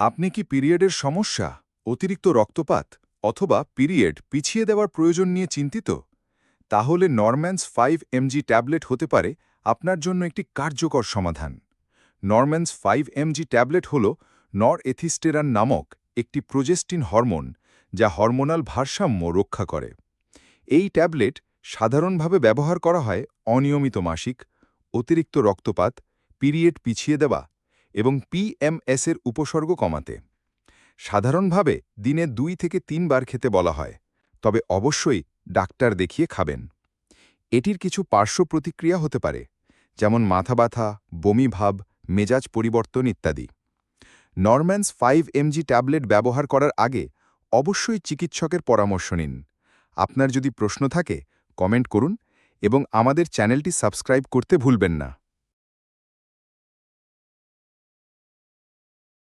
আপনি কি পিরিয়ডের সমস্যা, অতিরিক্ত রক্তপাত অথবা পিরিয়ড পিছিয়ে দেওয়ার প্রয়োজন নিয়ে চিন্তিত? তাহলে নরম্যান্স ফাইভ এমজি ট্যাবলেট হতে পারে আপনার জন্য একটি কার্যকর সমাধান। নরম্যান্স ফাইভ এমজি ট্যাবলেট হল নর এথিস্টেরান নামক একটি প্রোজেস্টিন হরমোন যা হরমোনাল ভারসাম্য রক্ষা করে। এই ট্যাবলেট সাধারণভাবে ব্যবহার করা হয় অনিয়মিত মাসিক, অতিরিক্ত রক্তপাত, পিরিয়ড পিছিয়ে দেওয়া এবং পিএমএস এর উপসর্গ কমাতে। সাধারণভাবে দিনে দুই থেকে তিনবার খেতে বলা হয়, তবে অবশ্যই ডাক্তার দেখিয়ে খাবেন। এটির কিছু পার্শ্ব প্রতিক্রিয়া হতে পারে, যেমন মাথা ব্যথা, বমি ভাব, মেজাজ পরিবর্তন ইত্যাদি। নরম্যান্স ফাইভ এমজি ট্যাবলেট ব্যবহার করার আগে অবশ্যই চিকিৎসকের পরামর্শ নিন। আপনার যদি প্রশ্ন থাকে, কমেন্ট করুন এবং আমাদের চ্যানেলটি সাবস্ক্রাইব করতে ভুলবেন না।